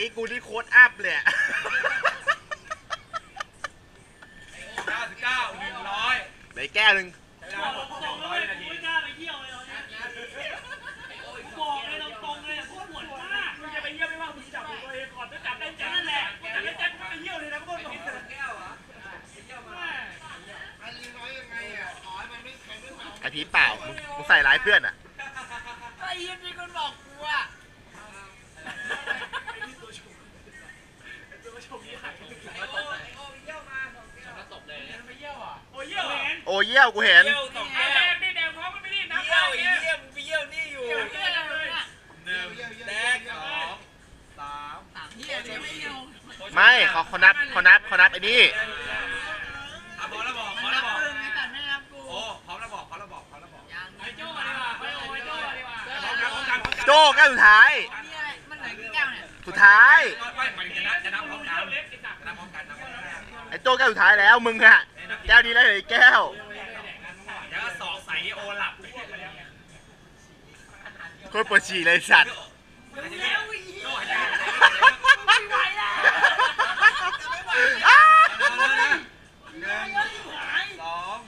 นี้กูนี่โค้ดอัพเลยอะเก้าสิบเก้าหนึ่งร้อยเหลืออกแก้วหนึ่งใช้เวลาหมดหนึ่งร้อยนาทีไม่กล้าไปเที่ยวเลยตอนนี้บอกเลยตรงๆเลยโคตรหมดมากมึงจะไปเที่ยวไม่ว่ามึงจับตัวเองก่อนถ้าจับได้แจ็คนั่นแหละจับได้แจ็คมึงไปเที่ยวเลยนะก็บอกแก้วเหรอไอพีชเปล่ามึงมึงใส่ร้ายเพื่อนอะไอ้ยี่มีคนบอกกูอะ เยี่ยวเห็นโอ้เยี่ยวกูเห็นแดงนี่แดงพร้อมมันไม่รีบนะเยี่ยวอีเยี่ยมไปเยี่ยวนี่อยู่เดี๋ยวเที่ยวเลยอะหนึ่งแดงสองสามสามเที่ยวเลยไม่เอาไม่เขาเขานับเขานับเขานับไอ้นี่อะพร้อมแล้วบอกมัพร้อมนนัแล้วบบอกมึงไอ้สัตว์ไม่นับกูโอ้พร้อมแล้วบอกพร้อมแล้วบอกพร้อมแล้วบอกยังไอ้โจ้ดีกว่าไปโอ้ยโจ้ดีกว่าพร้อมกันพร้อมกันพร้อมกันโจ้แก้วสุดท้ายนี่อะไรมันเหลือกี่แก้วเนี่ยสุดท้ายไม่หมายถึงจะนับจะนับพร้อมกันจะนับพร้อมกันนับพร้อมกันไอ้โจ้แก้วสุดท้ายแล้วมึงอะ แก้วนี้แล้วเหลืออกแก้วเดี๋ยวก็สอกใส่โอหลับโคตรปวดฉี่เลยสัตว์แล้วอีโจ้กหายใจไม่ไหวแล้วอ้าเอาแล้วนะหนึ่งเยอะอยู่หายสอง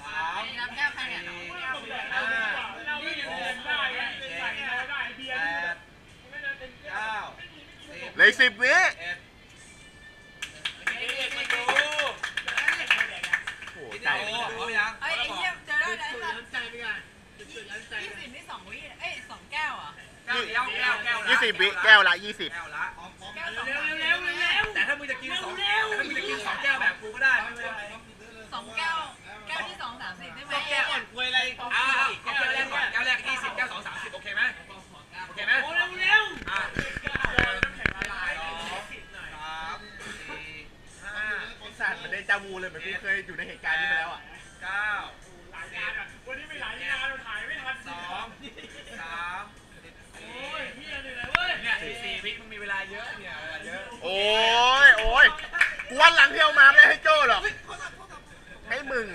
สามไอ้นับแก้วใครเนี่ย พร้อมยังไอ้ไอ้เยี่ยมเจอได้ไอ้สัตว์ยี่สิบนี่สองวิเอ้ยสองแก้วเหรอแก้วเดียวแก้วแก้วละยี่สิบวิแก้วละยี่สิบแก้วละแก้วสองเร็วเร็วเร็วเร็วแต่ถ้ามึงจะกินสองถ้ามึงจะกินสองแก้วแบบกูก็ได้ไม่เป็นไรสองแก้ว แก้วที่สองสามสิบได้ไหมแก้วอ่อนกวยอะไรอ่าเอาแก้วแรกก่อนแก้วแรกยี่สิบแก้วสองสามสิบโอเคไหมโอเคไหม จาวูเลยเหมือนกูเคยอยู่ในเหตุการณ์นี้มาแล้วอะเก้าวันนี้ไม่หลายงานเราถ่ายไม่ทันสองสามสิบสี่โอ้ยเฮียเหนื่อยเว้ยเนี่ยสิบสี่วิมึงมีเวลาเยอะเนี่ยเวลาเยอะโอ้ยโอ้ยกูวันหลังเที่ยวมาไม่ได้ให้โจ้หรอกให้มึง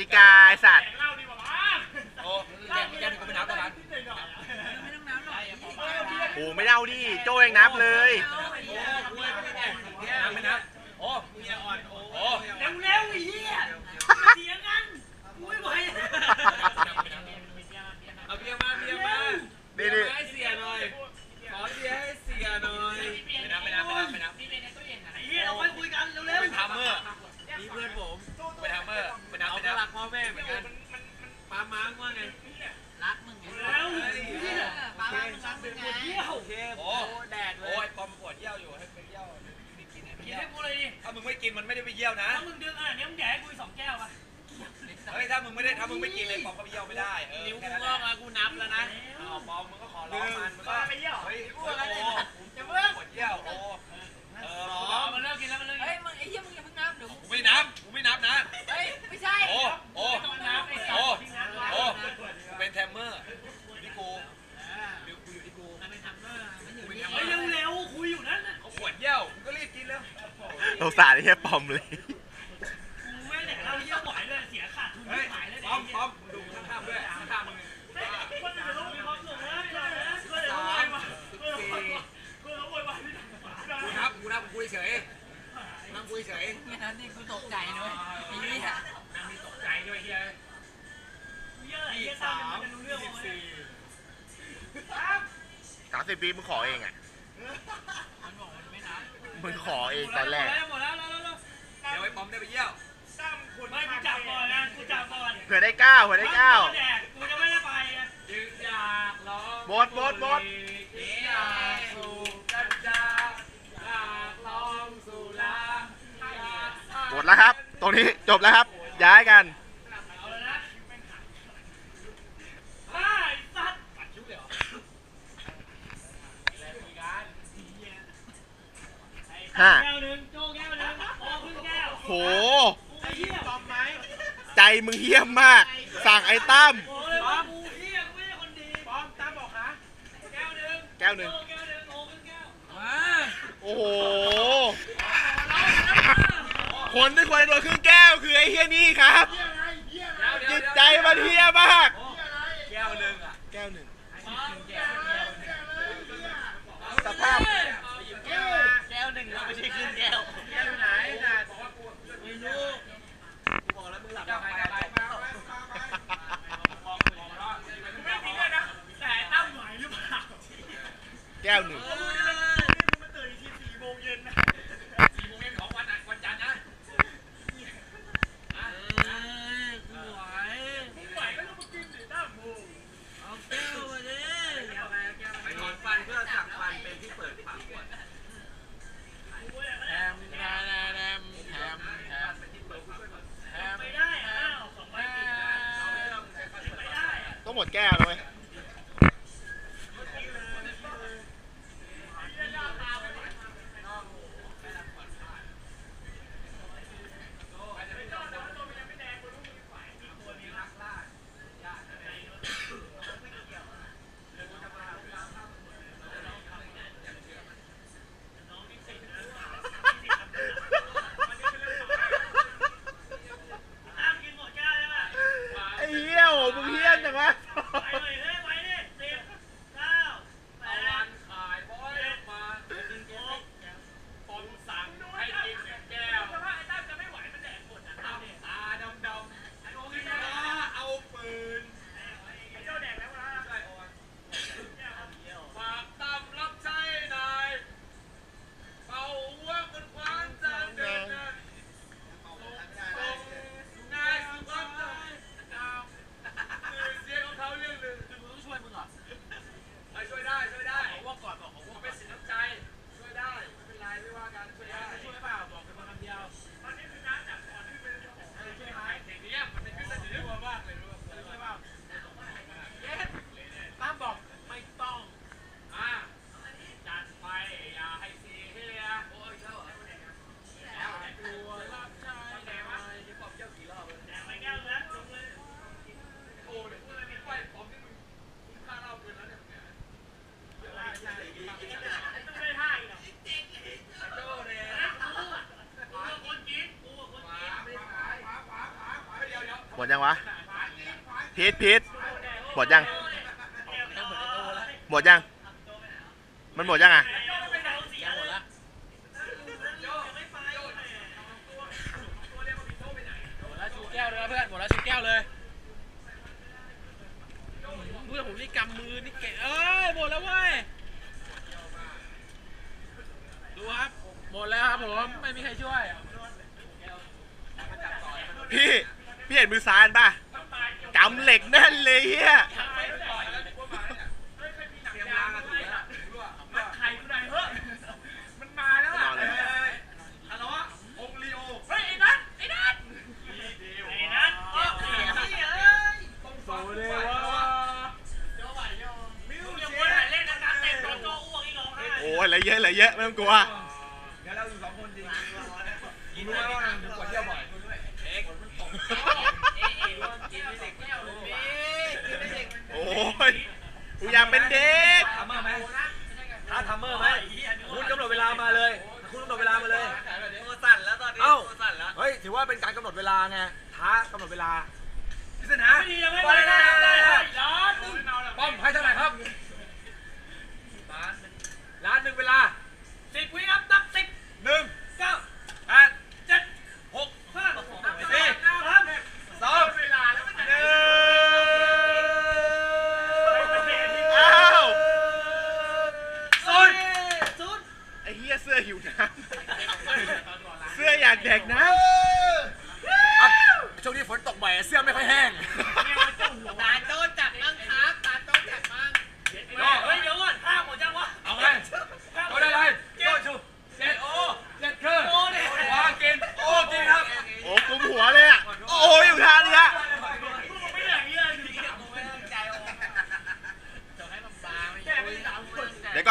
ติกาไอ้สัตว์แข่งเหล้าดีกว่าบ้างโอ้แก้วแก้วนึงกูไม่นับตอนนั้นไม่ต้องน้ำหรอกโอ้ไม่เอาดิโจ้เองนับเลยนั อ้เฮียปอมเลยกูไม่แดกเราเยี่ยวบ่อยเลยเสียขาดทุนเฮ้ยขายเลยปอมปอมมึงดูข้างๆด้วยข้างๆมึงคนอื่นเขามีความสุขนะคนอื่นเขาโวยวายคนอื่นเขาโวยวายกูนับกูนับกูเฉยนั่งกูเฉยเนี่ยนะนี่กูตกใจนะเว้ยไอ้เหี้ยนั่งมีตกใจด้วยเฮียเยอะไอ้เหี้ยตามมันจะรู้เรื่องหมดเลยสามสิบปีมึงขอเองอะมันบอกมันไม่นับมึงขอเองตอนแรก เดี๋ยวไอ้ปอมได้ไปเยี่ยวไม่กูจับก่อนนะกูจับก่อนเผื่อได้เก้าเผื่อได้เก้าแดกกูจะไม่ได้ไปไงยึดอยากร้องบดบดบดอยากสูบกัญชาอยากลองสุราอยากหมดแล้วครับ ตรงนี้จบแล้วครับ ย้ายกัน งเยี่ยมมาก สั่งไอ้ตั้มาม่ใอมแก้วหนึ่งแก้วหนึ่งแก้วหนึ่งโอ้โห คนที่ควรโดนคือแก้วคือไอ้เฮียนี่ครับ จิตใจมันเฮียมาก้งหมดแก้วเลย ยังวะพีทพีทหมดยังหมดยัง มันหมดยังอะหมดแล้วชูแก้วเลยเพื่อนผมนี่กำมือนี่เก๋เอ้ยหมดแล้วเว้ย ดูครับ หมดแล้วครับผม ไม่มีใครช่วย พี่ พี่เห็นมือซ้ายป่ะกำเหล็กแน่นเลยเฮียโอ้ยอะไรเยอะอะไรเยอะไม่ต้องกลัว เดี๋ยวเราอยู่สองคนจริง เป็นเด็กทำเมอร์ไหมท้าทำเมอร์ไหมคุณกำหนดเวลามาเลย คุณกำหนดเวลามาเลย ตัวสั่นแล้วตอนนี้เอ้าเฮ้ย ถือว่าเป็นการกำหนดเวลาไง ท้ากำหนดเวลาพิศนาไม่ดียังไม่ได้ได้ได้ร้อนป้อมให้ท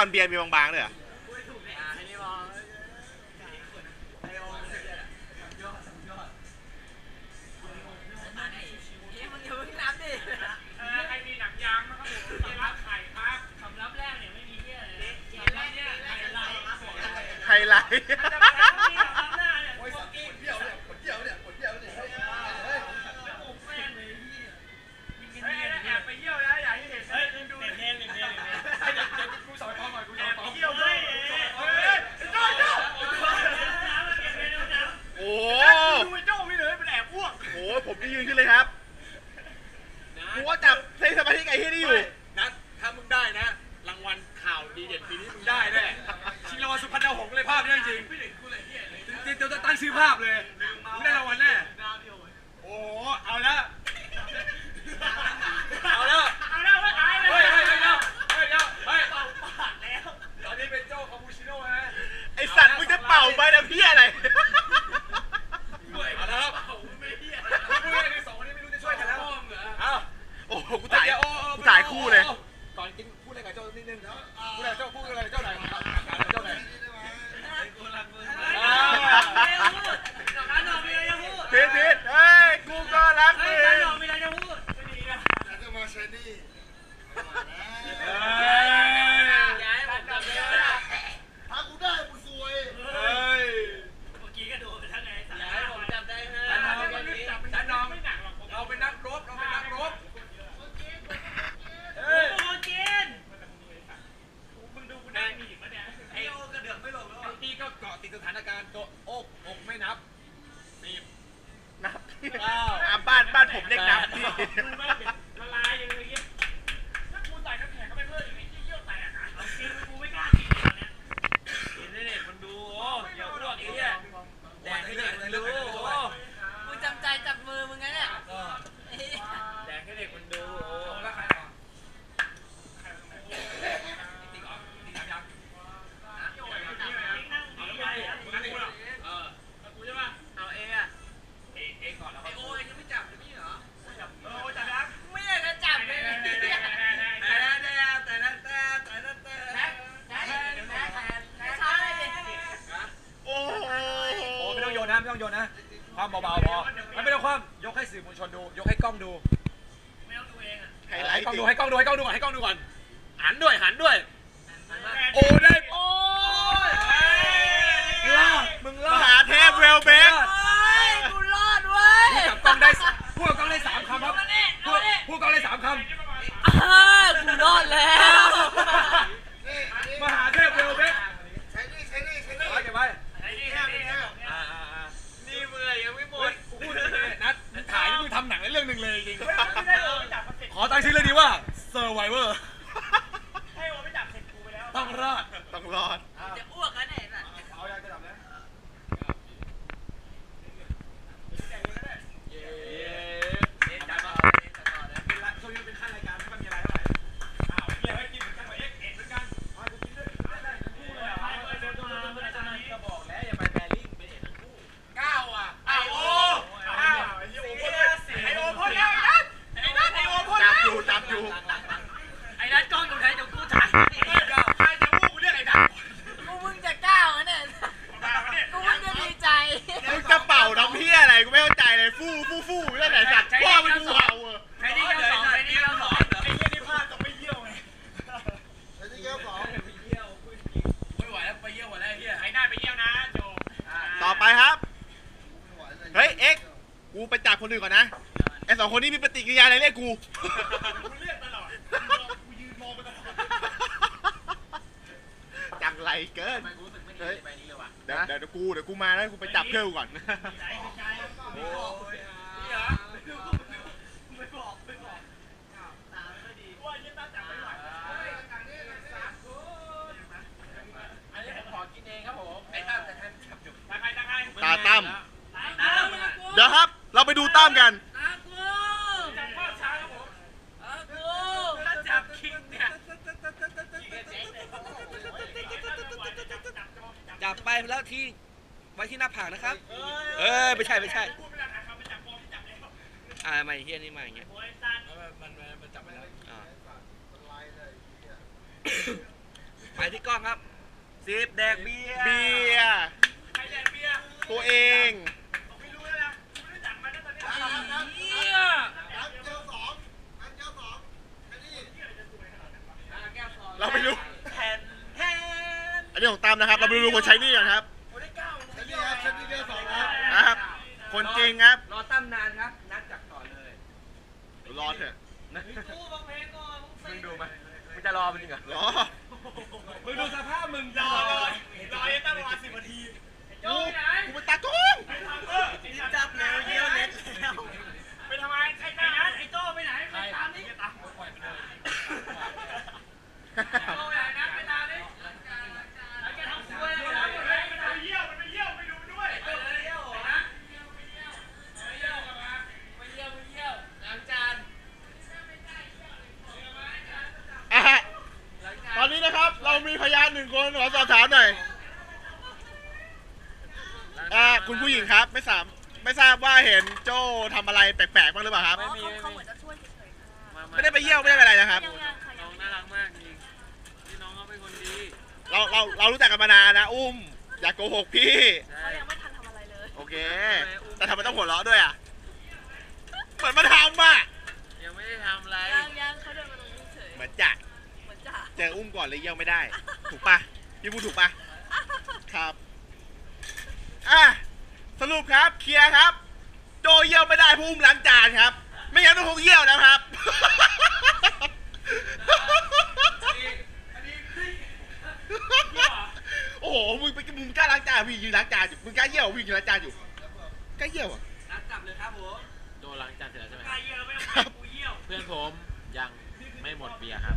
อนเบียร์มีบางๆด้วยอไฮไลท์ mouth, by ให้กล้องดูก่อนให้กล้องดูก่อนหันด้วยหันด้วย โอ้ได้โอ้ยมึรอดมึงรอดมหาเทพเวลเบก กูรอดเว้ยพูดกับกล้องได้พูดกับกล้องได้สามคำครับพูดพูดกับกล้องได้สามคำออกูรอดแล้วำมหาเทพเร็วเบกใช้นี่ใช้นี่ใช้นี่เอาไว้เก็บไว้อ่าอ่าอ่าเฮ้ยกูพูดเลยนัดถ่ายนี่มึงทำหนังเรื่องหนึ่งเลยจริงขอตั้งชื่อเรื่องนี้ว่า เซอร์ไวเวอร์ให้วอไม่จับเสร็จกูไปแล้วต้องรอดต้องรอดจะอ้วกแล้วเนี่ย Các ไปที่กล้องครับสิบแดกเบียร์เบียร์ใครแดกเบียร์ตัวเองเราไม่รู้แล้วนะไม่รู้จักมันนะตอนนี้เบียร์เราไม่รู้อันนี้ของตามนะครับ เราไม่รู้คนใช้นี่ก่อนครับใช้นี่ครับใช้นี่เบียร์สองครับ คนจริงครับ รอตั้มนานครับ รอเถอะนะมึงดูไหมมึงจะรอมันจริงเหรอมึงดูสภาพมึงรอรอยังตั้งระสิบนาทีโยนไหนกูเป็นตากล้องจับแล้วเยี่ย คนขอสอบถามหน่อยคุณผู้หญิงครับ ไม่สามไม่ทราบว่าเห็นโจ้ทำอะไรแปลกๆบ้างหรือเปล่าครับ ไม่มีเขาเหมือนจะช่วยเฉยๆไม่ได้ไปเยี่ยวไม่ได้ไปอะไรนะครับน้องน่ารักมากจริงพี่น้องเป็นคนดีเราเราเรารู้จักกันมานานนะอุ้ม อย่าโกหกพี่เขายังไม่ทันทำอะไรเลยโอเค แต่ทำไมต้องหัวเราะด้วยอะเหมือนมัทำอะยังไม่ได้ทำอะไรยังยังเขาเดินมาตรงนี้เฉยเหมือนจ่ะ เหมือนจะเจออุ้มก่อนเลยเยี่ยวไม่ได้ ถูกปะพี่พูดถูกปะครับอะสรุปครับเคลียร์ครับ โจเยี่ยวไม่ได้เพราะอุ้มล้างจานครับ ไม่งั้นต้องคงเยี่ยวแล้วครับโอ้โหมึงไปมึงกล้าล้างจานวิ่งยืนล้างจานอยู่มึงกล้าเยี่ยววิ่งยืนล้างจานอยู่กล้าเยี่ยวอะนัดจับเลยครับผมโดนล้างจานเสร็จแล้วใช่ไหมกายเยี่ยวแล้วไม่ต้องไปกูเยี่ยวเพื่อนผมยังไม่หมดเบียร์ครับ